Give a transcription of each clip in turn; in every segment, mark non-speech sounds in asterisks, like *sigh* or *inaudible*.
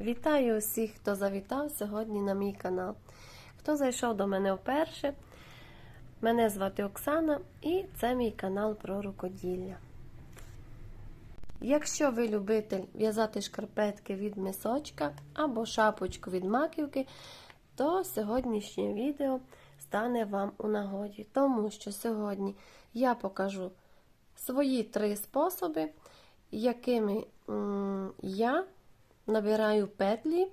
Вітаю усіх, хто завітав сьогодні на мій канал. Хто зайшов до мене вперше, мене звати Оксана і це мій канал про рукоділля. Якщо ви любитель в'язати шкарпетки від мисочка або шапочку від маківки, то сьогоднішнє відео стане вам у нагоді, тому що сьогодні я покажу свої три способи, якими я набираю петлі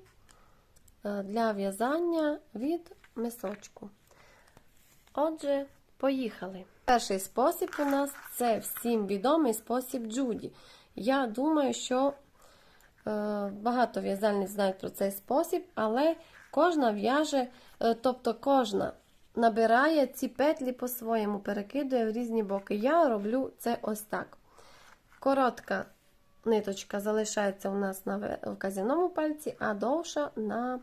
е, для в'язання від мисочку. Отже, поїхали. Перший спосіб у нас це всім відомий спосіб Джуді. Я думаю, що е, багато в'язальниць знають про цей спосіб, але кожна в'яже, е, тобто кожна набирає ці петлі по-своєму, перекидує в різні боки. Я роблю це ось так. Коротка ниточка залишається у нас на вказівному пальці, а довша на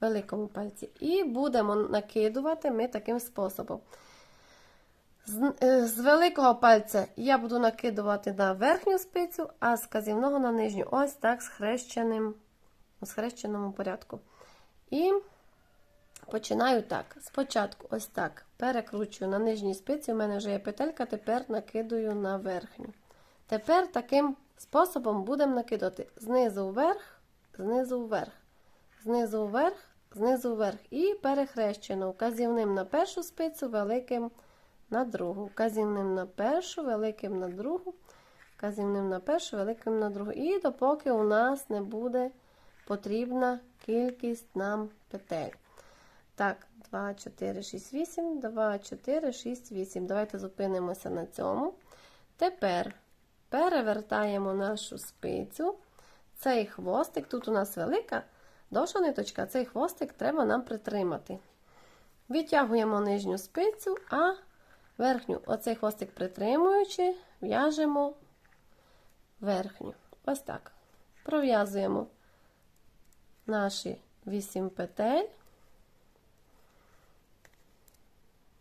великому пальці. І будемо накидувати ми таким способом. З, е, з великого пальця я буду накидувати на верхню спицю, а з казівного на нижню. Ось так, схрещеним, у схрещеному порядку. І починаю так. Спочатку, ось так, перекручую на нижній спиці. У мене вже є петелька, тепер накидую на верхню. Тепер таким способом будемо накидати знизу вверх, знизу вверх, знизу вверх, знизу вверх. І перехрещено вказівним на першу спицю, великим на другу. Вказівним на першу, великим на другу, вказівним на першу, великим на другу. І допоки у нас не буде потрібна кількість нам петель. Так, 2, 4, 6, 8, 2, 4, 6, 8. Давайте зупинимося на цьому. Тепер перевертаємо нашу спицю. Цей хвостик, тут у нас велика довша ниточка, цей хвостик треба нам притримати. Відтягуємо нижню спицю, а верхню, оцей хвостик притримуючи, в'яжемо верхню. Ось так. Пров'язуємо наші 8 петель,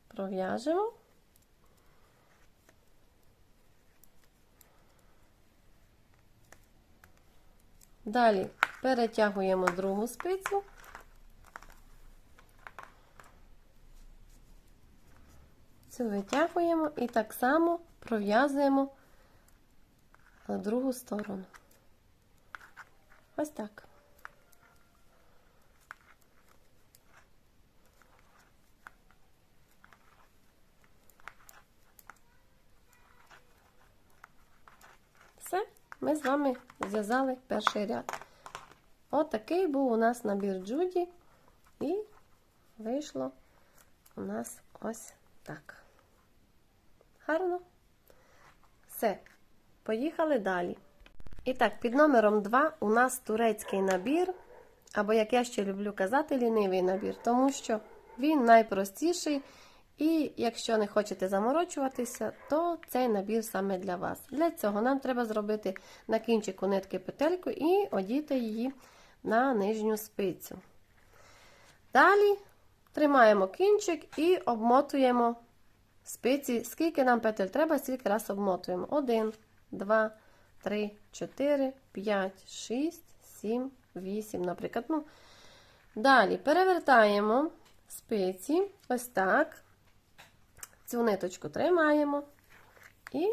пров'яжемо. Далі перетягуємо другу спицю. Цю витягуємо і так само пров'язуємо другу сторону. Ось так. Все, ми з вами зв'язали перший ряд. Отакий був у нас набір Джуді, і вийшло у нас ось так. Гарно. Все, поїхали далі. І так, під номером 2 у нас турецький набір, або, як я ще люблю казати, лінивий набір, тому що він найпростіший. І якщо не хочете заморочуватися, то цей набір саме для вас. Для цього нам треба зробити на кінчику нитки петельку і одіти її на нижню спицю. Далі тримаємо кінчик і обмотуємо спиці. Скільки нам петель треба, стільки раз обмотуємо. 1, 2, 3, 4, 5, 6, 7, 8, наприклад. Ну, Далі перевертаємо спиці, ось так. Цю ниточку тримаємо і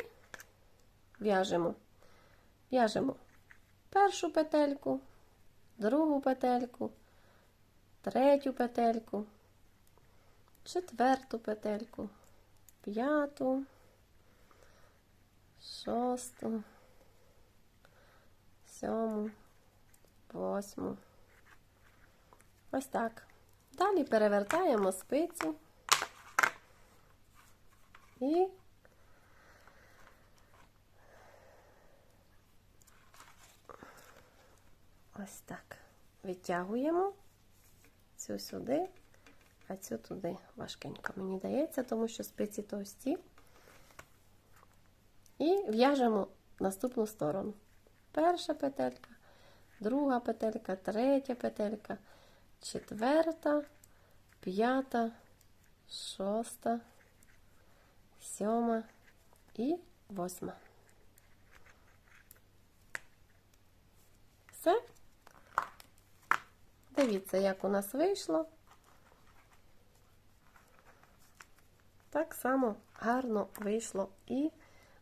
в'яжемо. В'яжемо першу петельку, другу петельку, третю петельку, четверту петельку, п'яту, шосту, сьому, восьму. Ось так. Далі перевертаємо спицю. І ось так. Витягуємо цю сюди, а цю туди важкенько. Мені дається, тому що спиці товсті. І в'яжемо наступну сторону. Перша петелька, друга петелька, третя петелька, четверта, п'ята, шоста сьома і восьма. Все. Дивіться, як у нас вийшло. Так само гарно вийшло і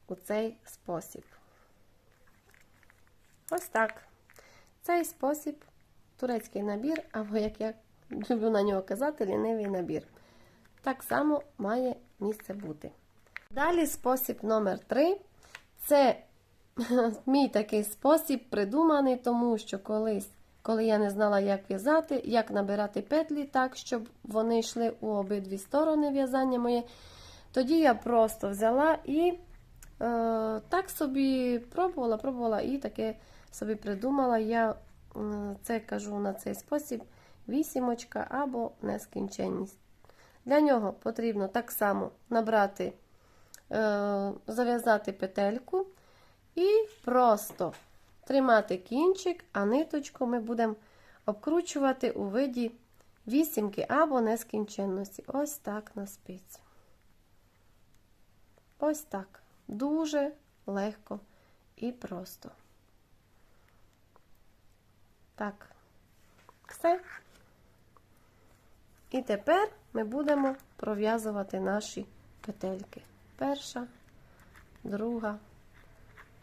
у цей спосіб. Ось так. Цей спосіб турецький набір, або, як я люблю на нього казати, лінивий набір. Так само має місце бути. Далі спосіб номер 3 Це *laughs* мій такий спосіб придуманий, тому що колись, коли я не знала, як в'язати, як набирати петлі так, щоб вони йшли у обидві сторони в'язання моє, тоді я просто взяла і е, так собі пробувала, пробувала і таке собі придумала. Я це кажу на цей спосіб вісімочка або нескінченність. Для нього потрібно так само набрати, зав'язати петельку і просто тримати кінчик, а ниточку ми будемо обкручувати у виді вісімки або нескінченності. Ось так на спиці. Ось так. Дуже легко і просто. Так, все. І тепер ми будемо пров'язувати наші петельки. Перша, друга,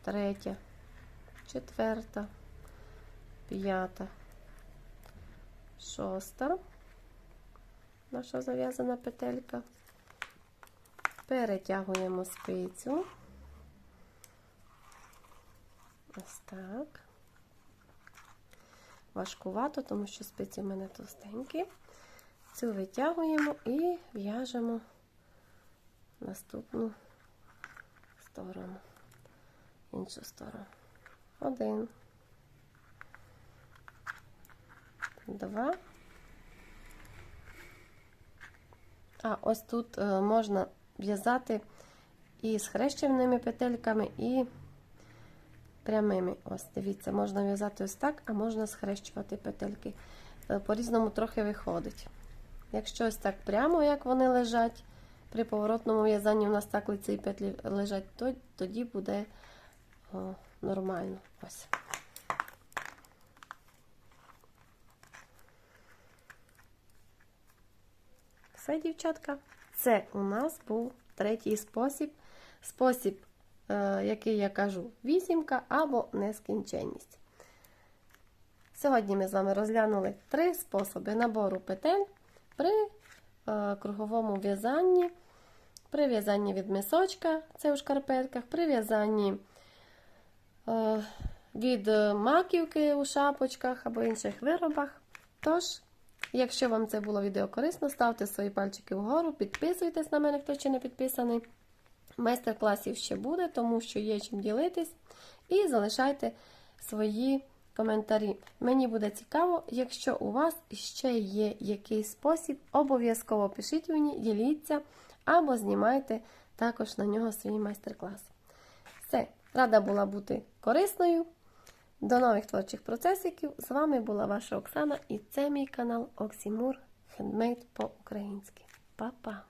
третя, четверта, п'ята, шоста. Наша зав'язана петелька. Перетягуємо спицю. Ось так. Важкувато, тому що спиці в мене товстенькі. Цю витягуємо і в'яжемо наступну сторону, іншу сторону. Один, два. А ось тут е, можна в'язати і з хрещеними петельками, і прямими. Ось, дивіться, можна в'язати ось так, а можна схрещувати петельки. Е, По-різному трохи виходить. Якщо ось так прямо, як вони лежать, при поворотному в'язанні у нас так лиці і петлі лежать, то тоді буде о, нормально. Ось. Все, дівчатка. Це у нас був третій спосіб. Спосіб, е, який я кажу, вісімка або нескінченність. Сьогодні ми з вами розглянули три способи набору петель при круговому в'язанні, при в'язанні від мисочка, це у шкарпетках, при в'язанні е, від маківки у шапочках або інших виробах. Тож, якщо вам це було відео корисно, ставте свої пальчики вгору, підписуйтесь на мене, хто ще не підписаний. Майстер-класів ще буде, тому що є чим ділитись. І залишайте свої коментарі. Мені буде цікаво, якщо у вас ще є якийсь спосіб, обов'язково пишіть мені, діліться або знімайте також на нього свій майстер-клас. Все, рада була бути корисною. До нових творчих процесиків. З вами була ваша Оксана і це мій канал Оксімур Хендмейд по-українськи. Па-па!